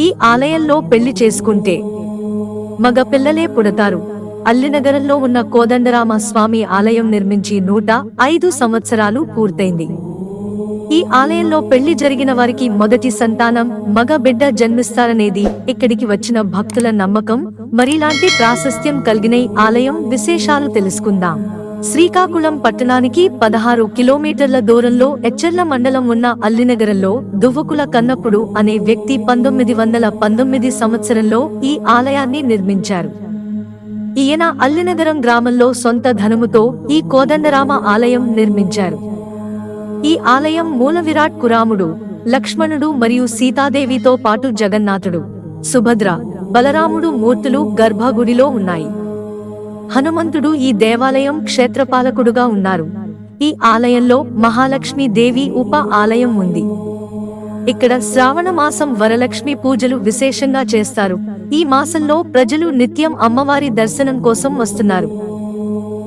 ఈ ఆలయంలో పెళ్ళి చేసుకుంటే మగ పిల్లలే పుడతారు అల్లినగరంలో ఉన్న కోదండరామ స్వామి ఆలయం నిర్మించి నూట ఐదు సంవత్సరాలు పూర్తయింది. ఈ ఆలయంలో పెళ్ళి జరిగిన వారికి మొదటి సంతానం మగ బిడ్డ జన్మిస్తారనేది ఇక్కడికి వచ్చిన భక్తుల నమ్మకం. మరిలాంటి ప్రాశస్త్యం కలిగిన ఈ ఆలయం విశేషాలు తెలుసుకుందాం. శ్రీకాకుళం పట్టణానికి పదహారు కిలోమీటర్ల దూరంలో ఎచ్చర్ల మండలం ఉన్న అల్లినగరంలో దువ్వకుల కన్నప్పుడు అనే వ్యక్తి పంతొమ్మిది వందల పంతొమ్మిది సంవత్సరంలో ఈ ఆలయాన్ని నిర్మించారు. ఈయన అల్లినగరం గ్రామంలో సొంత ధనముతో ఈ కోదండరామ ఆలయం నిర్మించారు. ఈ ఆలయం మూల విరాట్ కురాముడు లక్ష్మణుడు మరియు సీతాదేవితో పాటు జగన్నాథుడు సుభద్ర బలరాముడు మూర్తులు గర్భగుడిలో ఉన్నాయి. హనుమంతుడు ఈ దేవాలయం క్షేత్రపాలకుడుగా ఉన్నారు. ఈ ఆలయంలో మహాలక్ష్మి దేవి ఉప ఆలయం ఉంది. ఇక్కడ శ్రావణ మాసం వరలక్ష్మి పూజలు విశేషంగా చేస్తారు. ఈ మాసంలో ప్రజలు నిత్యం అమ్మవారి దర్శనం కోసం వస్తున్నారు.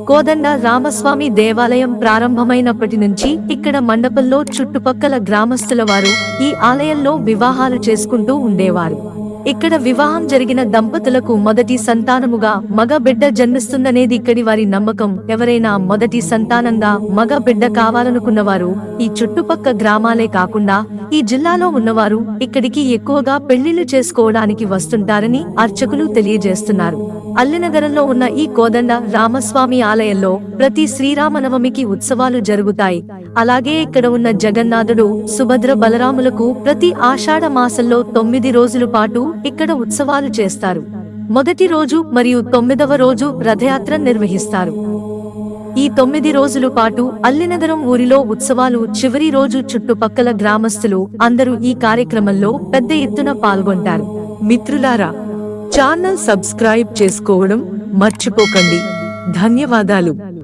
కోదండ రామస్వామి దేవాలయం ప్రారంభమైనప్పటి నుంచి ఇక్కడ మండపంలో చుట్టుపక్కల గ్రామస్తుల వారు ఈ ఆలయంలో వివాహాలు చేసుకుంటూ ఉండేవారు. ఇక్కడ వివాహం జరిగిన దంపతులకు మొదటి సంతానముగా మగ బిడ్డ జన్మిస్తుందనేది ఇక్కడి వారి నమ్మకం. ఎవరైనా మొదటి సంతానంగా మగ బిడ్డ కావాలనుకున్నవారు ఈ చుట్టుపక్క గ్రామాలే కాకుండా ఈ జిల్లాలో ఉన్నవారు ఇక్కడికి ఎక్కువగా పెళ్ళిళ్ళు చేసుకోవడానికి వస్తుంటారని అర్చకులు తెలియజేస్తున్నారు. అల్లినగరంలో ఉన్న ఈ కోదండ రామస్వామి ఆలయంలో ప్రతి శ్రీరామనవమికి ఉత్సవాలు జరుగుతాయి. అలాగే ఇక్కడ ఉన్న జగన్నాథుడు సుభద్ర బలరాములకు ప్రతి ఆషాఢ మాసంలో తొమ్మిది రోజుల పాటు ఇక్కడ ఉత్సవాలు చేస్తారు. మొదటి రోజు మరియు తొమ్మిదవ రోజు రథయాత్ర నిర్వహిస్తారు. ఈ తొమ్మిది రోజుల పాటు అల్లినగరం ఊరిలో ఉత్సవాలు చివరి రోజు చుట్టుపక్కల గ్రామస్తులు అందరూ ఈ కార్యక్రమంలో పెద్ద ఎత్తున పాల్గొంటారు. మిత్రులారా ఛానల్ సబ్స్క్రైబ్ చేసుకోవడం మర్చిపోకండి. ధన్యవాదాలు.